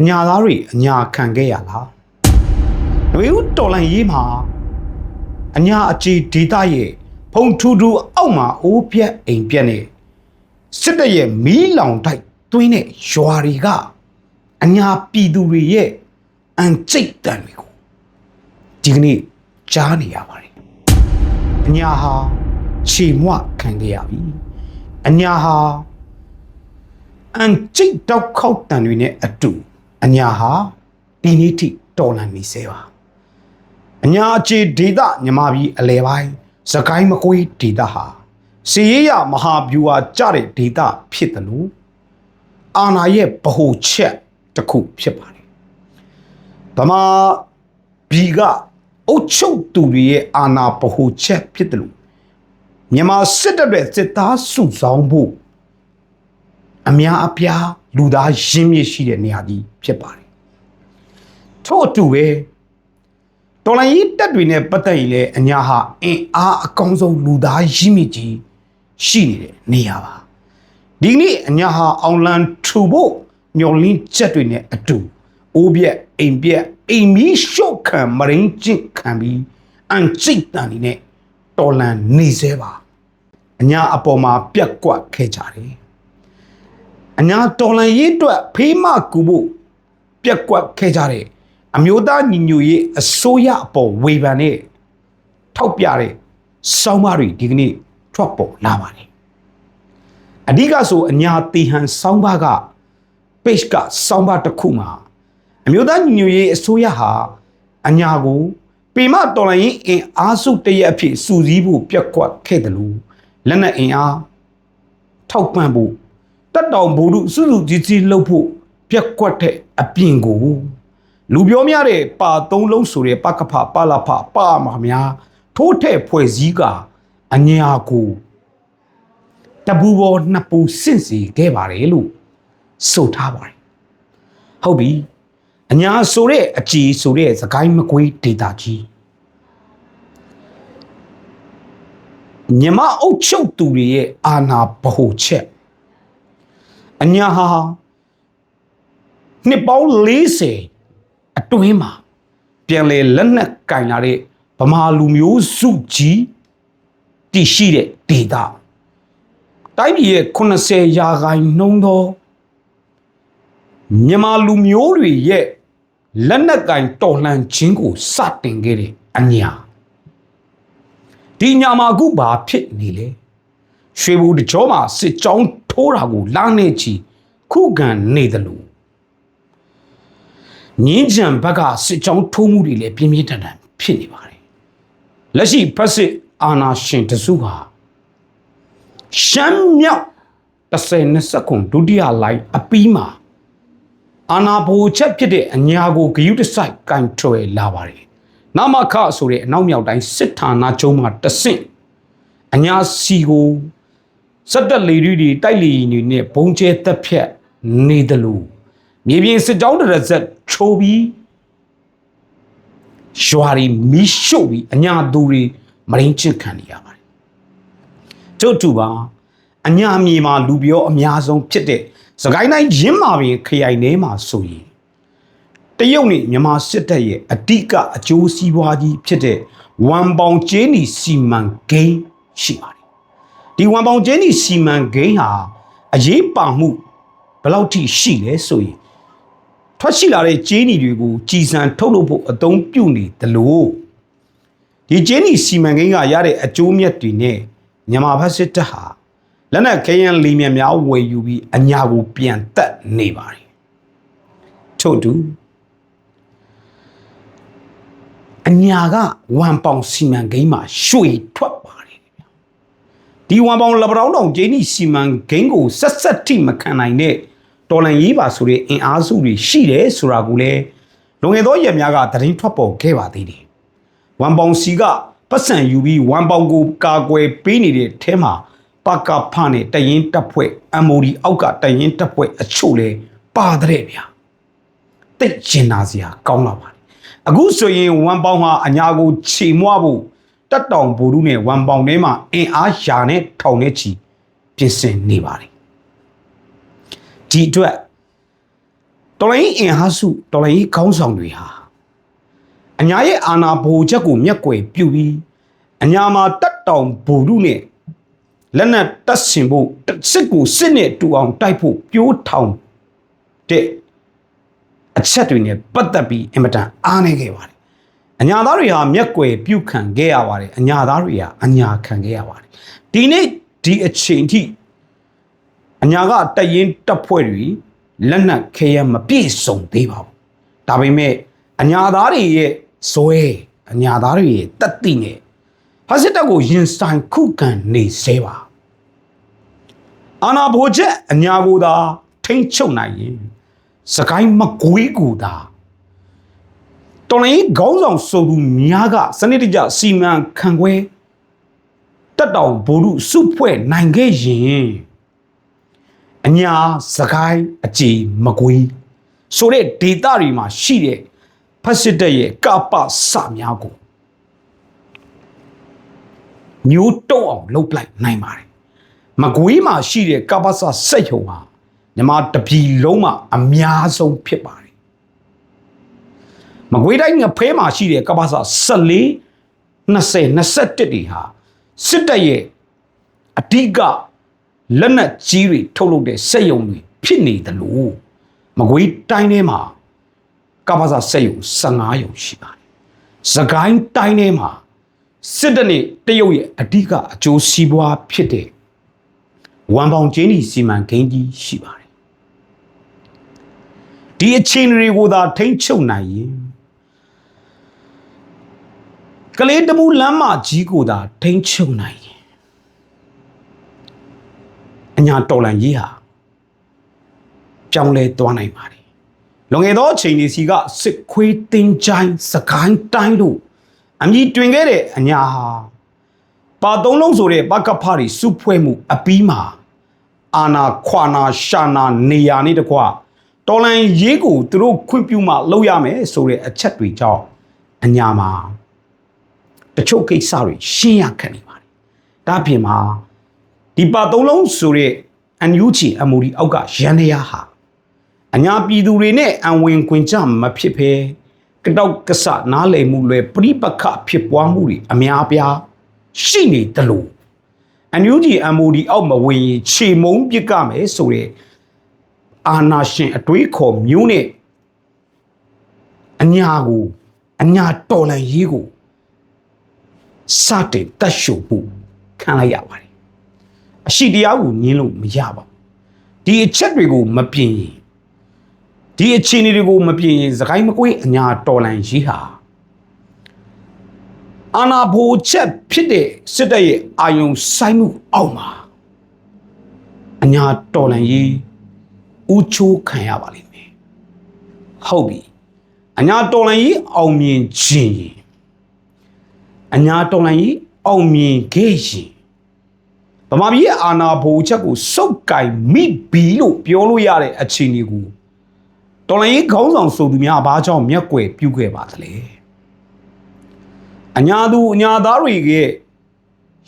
အညာသားတွေအညာခံခဲ့ရလားຫນွေဦးတော်လန်ရေးမှာအညာအခြေဒေတာရဲ့ဖုံထူထူအောက်မှာအိုးပြက်အိမ်ပြက်နဲ့စစ်တပ်ရဲ့မီးလောင်တိုက်တွင်းတဲ့ရွာတွေကအညာပြည်သူတွေရဲ့အန်ကျိတ်တန်တွေကိုဒီကနေ့ကြားနေရပါတယ်အညာဟာခြေမွခံခဲ့ရပြီအညာဟာအန်ကျိတ်တောက်ခောက်တန်တွေနဲ့အတူ အညာဟာဒီနေ့ထိတော်လန်နေစေပါအညာအခြေဒေတာမြမပြီးအလဲပိုင်းစကိုင်းမကွေးဒေတာဟာစီရရမဟာဗျူဟာကြတဲ့ဒေတာဖြစ်တယ်လို့အာနာရဲ့ဗဟိုချက်တစ်ခုဖြစ်ပါတယ်ဗမာပြည်ကအုတ်ချုပ်သူတွေရဲ့အာနာဗဟိုချက်ဖြစ်တယ်လို့မြန်မာစစ်တပ်ရဲ့စစ်သားစုဆောင်ဖို့အများအပြား လူသားရင်းမြစ်ရှိတဲ့နေရာကြီးဖြစ်ပါတယ်ထို့အတူပဲတော်လိုင်းရေးတက်တွေနဲ့ပတ်သက်ရင်လည်းအညာဟာအင်အားအကောင်းဆုံးလူသားရင်းမြစ်ကြီးရှိနေတဲ့နေရာပါဒီနေ့အညာဟာအောင်လန်ထူဖို့ညော်လင်းချက်တွေနဲ့အတူအိုးပြက်အိမ်ပြက်အိမ်မီရှုတ်ခံမရင်းကျင့်ခံပြီးအန်ကျိတ်တန်နေနဲ့တော်လန်နေသေးပါအညာအပေါ်မှာပြက်ကွက်ခဲ့ကြတယ် အညာတော်လန်ရေးအတွက်ဖေးမကူဖို့ပြက်ကွက်ခဲ့ကြတဲ့အမျိုးသားညီညွတ်ရေးအစိုးရအပေါ်ဝေဖန်တဲ့ထောက်ပြတဲ့စောင်းမတွေဒီကနေ့ထွက်ပေါ်လာပါတယ်အဓိကဆိုအညာတီဟန်စောင်းပါက page ကစောင်းပါတစ်ခုမှာအမျိုးသားညီညွတ်ရေးအစိုးရဟာအညာကိုပေမတော်လန်ရေးအင်အားစုတရက်အဖြစ်စူးစီးဖို့ပြက်ကွက်ခဲ့တယ်လို့လက်နက်အင်အားထောက်ပံ့ဖို့ တက်တောင်ဘူရုစုစုကြီးကြီးလှုပ်ဖို့ပြက်ကွက်တဲ့အပြင်ကိုလူပြောများတဲ့ပါသုံးလုံးဆိုတဲ့ပကဖပါလာဖပါမာများထိုးထဲ့ဖွဲ့စည်းကအညာကိုတပူပေါ်နှစ်ပူစင့်စီခဲ့ပါတယ်လို့ဆိုထားပါတယ်ဟုတ်ပြီအညာဆိုတဲ့အကြည်ဆိုတဲ့သခိုင်းမကွေးဒေတာကြီးမြမအုပ်ချုပ်သူတွေရဲ့အာနာဗဟိုချက် အညာဟာနှစ်ပေါင်း40အတွင်းမှာပြန်လေလက်နက်ကင်လာတဲ့ဗမာလူမျိုးစုကြီးတည်ရှိတဲ့ဒေတာတိုင်းပြည်ရဲ့80ရာခိုင်နှုန်းသောမြန်မာလူမျိုးတွေရဲ့လက်နက်ကင်တော်လှန်ခြင်းကိုစတင်ခဲ့တဲ့အညာဒီညာမှာအခုဘာဖြစ်နေလဲရွှေဘူတကြောမှာစစ်ကြောင်း ထိုးတာကိုလာနေချီခုခံနေတယ်လို့ငင်းကြံဘက်ကစစ်ကြောင်းထိုးမှုတွေလည်းပြင်းပြင်းထန်ထန်ဖြစ်နေပါတယ်လက်ရှိဖက်စစ်အာနာရှင်တစုဟာရှမ်းမြောက်30နှစ်စက္ကွန်ဒုတိယလိုင်းအပီးမှာအာနာဘူချက်ဖြစ်တဲ့အညာကိုဂယုတစိုက်ကန်ထွယ်လာပါတယ်နမခဆိုတဲ့အနောက်မြောက်တိုင်းစစ်ဌာနချုပ်မှာတဆင့်အညာစီကို စက်တက်လေတွေတွေတိုက်လေရင်တွေနဲ့ဘုံကျဲတက်ဖြတ်နေတယ်လို့မြေပြင်စစ်ကြောင်းတစ်ရက်ဆက်ချိုးပြီးရွာတွေမီးရှို့ပြီးအညာသူတွေမရင်းချစ်ခံနေရပါတယ်တို့တူပါအညာမြေမှာလူပြောအများဆုံးဖြစ်တဲ့စကိုင်းတိုင်းရင်းမာပင်ခရိုင်ထဲမှာဆိုရင်တရုတ်နဲ့မြန်မာစစ်တပ်ရဲ့အဓိကအကျိုးစီးပွားကြီးဖြစ်တဲ့ဝမ်ပေါင်ကျင်းနီစီမံကိန်းရှိပါတယ် ဒီဝမ်ပေါင်ကျင်းနီစီမံကိန်းဟာအရေးပါမှုဘယ်လောက်ထိရှိလဲဆိုရင်ထွက်ရှိလာတဲ့ကျင်းနီတွေကိုကြည်စံထုတ်လုပ်ဖို့အသုံးပြုနေတယ်လို့ဒီကျင်းနီစီမံကိန်းကရတဲ့အကျိုးမြတ်တွေနဲ့မြန်မာဘက်စစ်တပ်ဟာလက်နက်ခဲယမ်းလီမြတ်များဝယ်ယူပြီးအညာကိုပြန်တက်နေပါတယ်ထို့တူအညာကဝမ်ပေါင်စီမံကိန်းမှာရွှေထွက်ပါတယ်ဗျာ ဒီဝမ်ပေါင်လပတောင်းတောင်ကျင်းဒီစီမံကိန်းကိုဆက်ဆက်ထိမခံနိုင်တဲ့တော်လန်ရေးပါဆိုတဲ့အင်အားစုတွေရှိတယ်ဆိုတာကိုလည်းလွန်ခဲ့သောရက်များကသတင်းထွက်ပေါ်ခဲ့ပါသေးတယ်ဝမ်ပေါင်စီကပတ်စံယူပြီးဝမ်ပေါင်ကိုကာကွယ်ပေးနေတဲ့အဲမှာပကဖနဲ့တရင်တပ်ဖွဲ့ MOD အောက်ကတရင်တပ်ဖွဲ့အချို့လဲပါတဲ့ဗျာတိတ်ကျင်နာစရာကောင်းလာပါတယ်အခုဆိုရင်ဝမ်ပေါင်ဟာအညာကိုခြေမွားဖို့ တက်တောင်ဘူရုနဲ့ဝမ်ပေါင်ထဲမှာအင်အားရှာနဲ့ထောင်နဲ့ချီပြင်ဆင်နေပါတယ်ဒီအတွက်တော်လိုင်းအင်ဟာစုတော်လိုင်းခေါင်းဆောင်တွေဟာအညာရဲ့အာနာဘူချက်ကိုမျက်ကွယ်ပြုပြီးအညာမှာတက်တောင်ဘူရုနဲ့လက်နက်တက်ဆင်ဖို့စစ်ကိုစစ်နဲ့တူအောင်တိုက်ဖို့ပြိုးထောင်တဲ့အချက်တွေနဲ့ပတ်သက်ပြီးအင်မတန်အားနေခဲ့ပါတယ် အညာသားတွေဟာမျက်ကွယ်ပြုခံခဲ့ရပါတယ်အညာသားတွေဟာအညာခံခဲ့ရပါတယ်ဒီနေ့ဒီအချိန်ထိအညာကတရင်တပ်ဖွဲ့တွေလက်နက်ခဲရမပြည့်စုံသေးပါဘူးဒါပေမဲ့အညာသားတွေရဲ့ဇွဲအညာသားတွေရဲ့တက်တိနဲ့ဖာစစ်တပ်ကိုရင်ဆိုင်ခုခံနေစေပါအာနာဘိုချက်အညာကိုသာထိမ့်ချုပ်နိုင်ရင်စကိုင်းမကွေးကူသာ တော်လိုင်းခေါင်းဆောင်ဆိုသူများကစနစ်တကျစီမံခန့်ခွဲတက်တောင်ဘိုလ်စုစုဖွဲ့နိုင်ခဲ့ရင်အညာစကိုင်းအကြည်မကွေးဆိုတဲ့ဒေတာတွေမှာရှိတဲ့ဖက်စစ်တပ်ရဲ့ကပစများကိုမျိုးတုံးအောင်လှုပ်လိုက်နိုင်ပါတယ်မကွေးမှာရှိတဲ့ကပ္ပစစက်ယုံဟာညီမတပြည်လုံးမှာအများဆုံးဖြစ်ပါတယ် မကွေးတိုင်းငဖဲမှာရှိတဲ့ကပ္ပစ14 20 21တွေဟာစစ်တပ်ရဲ့အဓိကလက်နက်ကြီးတွေထုတ်လုပ်တဲ့စက်ယုံတွေဖြစ်နေတယ်လို့မကွေးတိုင်းထဲမှာကပ္ပစစက်ယုံ15ယုံရှိပါတယ်။စကိုင်းတိုင်းထဲမှာစစ်တပ်နဲ့တရုတ်ရဲ့အဓိကအကျိုးစီးပွားဖြစ်တဲ့ဝမ်ပေါင်ကျင်းဒီစီမံကိန်းကြီးရှိပါတယ်ဒီအခြေအနေတွေကိုသာထိမ့်ချုပ်နိုင်ရင် ကလေးတမူလမ်းမကြီးကိုသာထိမ့်ချုပ်နိုင်ရင်အညာတော်လန်ကြီးဟာပြောင်းလဲသွားနိုင်ပါတယ်လွန်ခဲ့သောအချိန်ဒီစီကစစ်ခွေးတင်းချိုင်းစကိုင်းတိုင်းတို့အမည်တွင်ခဲ့တဲ့အညာဟာပါသုံးလုံးဆိုတဲ့ပကဖတွေစုဖွဲ့မှုအပီးမှာအာနာခွာနာရှာနာနေရာနေတကွာတော်လန်ရေးကိုသူတို့ခွင့်ပြုမှလုပ်ရမယ်ဆိုတဲ့အချက်တွေကြောင့်အညာမှာ တချို့ကိစ္စတွေရှင်းရခက်နေပါတယ်။ဒါပြင်မှာဒီပါသုံးလုံးဆိုတဲ့အန်ယူချီအမူဒီအောက်ကရန်ရဟာအညာပြည်သူတွေနဲ့အံဝင်ခွင်ကြမဖြစ်ဖဲကတောက်ကဆနားလည်မှုလွယ်ပြိပခဖြစ်ပွားမှုတွေအများပြားရှိနေတယ်လို့အန်ယူဂျီ MOD အောက်မဝင်ရင်ခြေမုံပစ်ကမယ်ဆိုတဲ့အာနာရှင်အတွေးခေါ်မျိုးနဲ့အညာကိုအညာတော်လန်ရေးကို စတင်တက်ရှုပ်မှုခံလိုက်ရပါတယ်အရှိတရားကိုညင်းလို့မရပါဘူးဒီအချက်တွေကိုမပြင်ရင်ဒီအခြေအနေတွေကိုမပြင်ရင်စကိုင်းမကွေးအညာတော်လန်ရေးဟာအာနာဘိုချက်ဖြစ်တဲ့စစ်တပ်ရဲ့အာယုံဆိုင်မှုအောက်မှာအညာတော်လန်ကြီးဦးချိုးခံရပါလိမ့်မယ်ဟုတ်ပြီအညာတော်လန်ကြီးအောင်မြင်ခြင်းရင် အညာတော်လန်ကြီးအောင်မြင်ခဲ့ရင်ဗမာပြည်ရဲ့အာနာဘိုချက်ကိုစုပ်ကင်မိဘီလို့ပြောလို့ရတဲ့အခြေအနေကိုတော်လန်ကြီးခေါင်းဆောင်ဆိုသူများဘာကြောင့်မျက်ကွယ်ပြုခဲ့ပါသလဲအညာသူအညာသားတွေက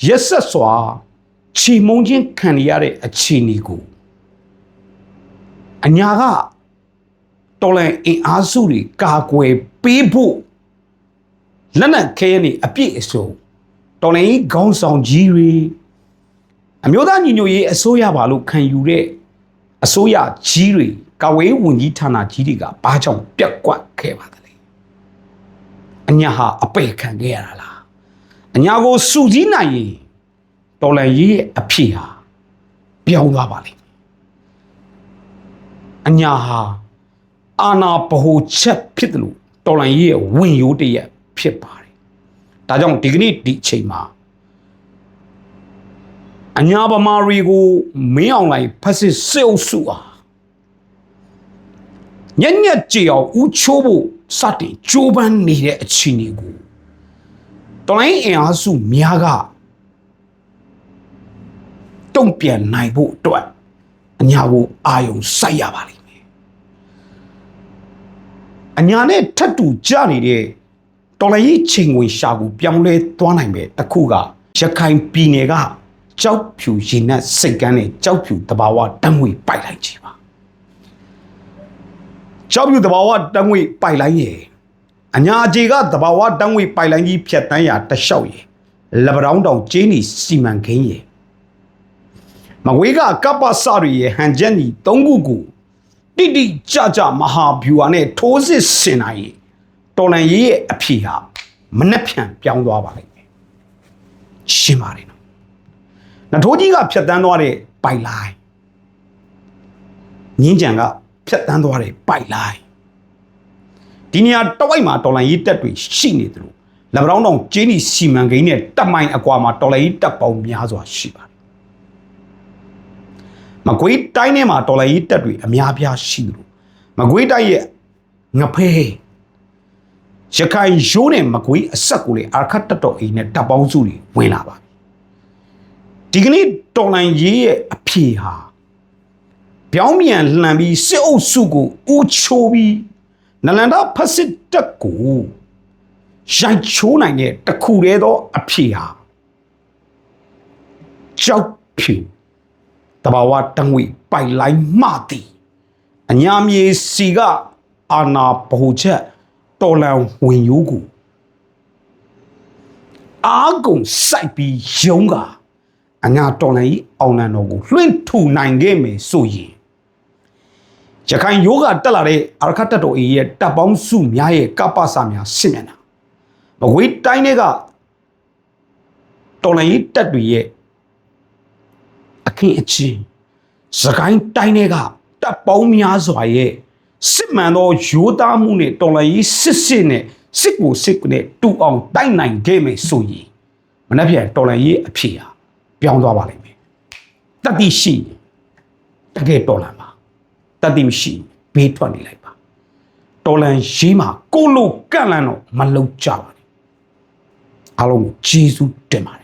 ရက်ဆက်စွာချီမုံချင်းခံရတဲ့အခြေအနေကိုအညာကတော်လန်အင်အားစုတွေကာကွယ်ပေးဖို့ လက်နက်ခဲရနေအပြည့်အစုံတော်လန်ကြီးခေါင်းဆောင်ကြီးတွေအမျိုးသားညီညွတ်ရေးအစိုးရပါလို့ခံယူတဲ့အစိုးရကြီးတွေကာဝေးဝန်ကြီးဌာနကြီးတွေကဘာကြောင့်ပြက်ကွက်ခဲ့ပါသလဲအညာဟာအပေခံခဲ့ရတာလားအညာကိုစုစည်းနိုင်ရင်တော်လန်ရေးရဲ့အဖြစ်ဟာပြောင်းသွားပါလိမ့်မယ်အညာဟာအာနာဗဟိုချက်ဖြစ်တယ်လို့တော်လန်ရေးရဲ့ဝင်ရိုးတရက် ဖြစ်ပါတယ်ဒါကြောင့်ဒီကနေ့ဒီအချိန်မှာအညာဗမာတွေကိုမင်းအောင်လိုက်ဖက်စစ်စစ်အုပ်စုအားညက်ညက်ကြည်အောင်ဦးချိုးဖို့စတင်ကြိုးပမ်းနေတဲ့အခြေအနေကိုတော်လိုင်းအင်အားစုများကတုံ့ပြန်နိုင်ဖို့အတွက်အညာကိုအာယုံစိုက်ရပါလိမ့်မယ်အညာနဲ့ထပ်တူကြနေတဲ့ တော်လိုင်းချိန်ဝင်ရှာကိုပြောင်းလဲသွားနိုင်မယ်တခုကရခိုင်ပြည်နယ်ကကြောက်ဖြူရင်နဲ့စိတ်ကန်းနဲ့ကြောက်ဖြူတဘာဝတမ်းငွေပိုက်လိုက်ကြပါရှောက်ပြူတဘာဝတန်းငွေပိုက်လိုင်းရဲ့အညာအကျေကတဘာဝတန်းငွေပိုက်လိုင်းကြီးဖြတ်တန်းရာတလျှောက်ရဲ့လဘရောင်းတောင်ကျင်းနီစီမံကိန်းရဲ့မကွေးကကပ္ပစတွေရဲ့ဟန်ချက်ညီ၃ခုကိုတိတိကျကျမဟာဗျူဟာနဲ့ထိုးစစ်ဆင်နိုင်ရဲ့ တော်လန်ရေးရဲ့အဖြေဟာမနှက်ဖြန်ပြောင်းသွားပါလိမ့်မယ်ရှင်းပါတယ်နော်နထိုးကြီးကဖြတ်တန်းသွားတဲ့ပိုက်လိုင်းငင်းကြံကဖြတ်တန်းသွားတဲ့ပိုက်လိုင်းဒီနေရာတဝိုက်မှာတော်လန်ရေးတက်တွေရှိနေတယ်လို့လဘရောင်းတောင်ကျင်းနီစီမံကိန်းနဲ့တက်မိုင်အကွာမှာတော်လန်ရေးတက်ပေါင်းများစွာရှိပါတယ်မကွေးတိုင်းထဲမှာတော်လန်ရေးတက်တွေအများပြားရှိတယ်လို့မကွေးတိုင်းရဲ့ငဖဲ ရခိုင်ရိုးနဲ့မကွေးအဆက်ကိုလေအာခတ်တက်တော်အိမ်နဲ့တပ်ပေါင်းစုတွေဝင်လာပါပြီဒီကနေ့တော်လန်ရေးရဲ့အဖြေဟာပြောင်းပြန်လှန်ပြီးစစ်အုပ်စုကိုဦးချိုးပြီးနလန္ဒဖက်စစ်တက်ကိုရိုက်ချိုးနိုင်တဲ့တစ်ခုတည်းသောအဖြေဟာကြောက်ဖြူတဘာဝတငွေပိုက်လိုက်မှသည်အညာမြေစီကအာနာဗဟုချက် တော်လန်ဝင်ယိုးကိုအာကုံစိုက်ပြီးယုံကအညာတော်လန်ကြီးအောင်လန်တော်ကိုလွှင့်ထူနိုင်ခဲ့မယ်ဆိုရင်ရခိုင်ယောဂတက်လာတဲ့အာရခတ်တက်တော်အေးရဲ့တပ်ပေါင်းစုများရဲ့ကပ္ပစများစစ်မျက်နှာမကွေးတိုင်းတွေကတော်လန်ကြီးတက်တွေရဲ့အခင်းအချင်းစကိုင်းတိုင်းတွေကတပ်ပေါင်းများစွာရဲ့ စစ်မှန်သောရိုးသားမှုနဲ့တော်လှန်ရေးစစ်စစ်နဲ့စစ်ကိုစစ်ကိုနဲ့တူအောင်တိုက်နိုင်ခဲ့မယ်ဆိုရင်မနှက်ပြန်တော်လှန်ရေးအဖြစ်ဟာပြောင်းသွားပါလိမ့်မယ်တတိရှိရင်တကယ်တော်လှန်ပါတတိမရှိရင်ဘေးထွက်နေလိုက်ပါတော်လှန်ရေးမှာကိုလိုကန့်လန့်တော့မလုံကြပါနဲ့အားလုံးကိုကျေးဇူးတင်ပါတယ်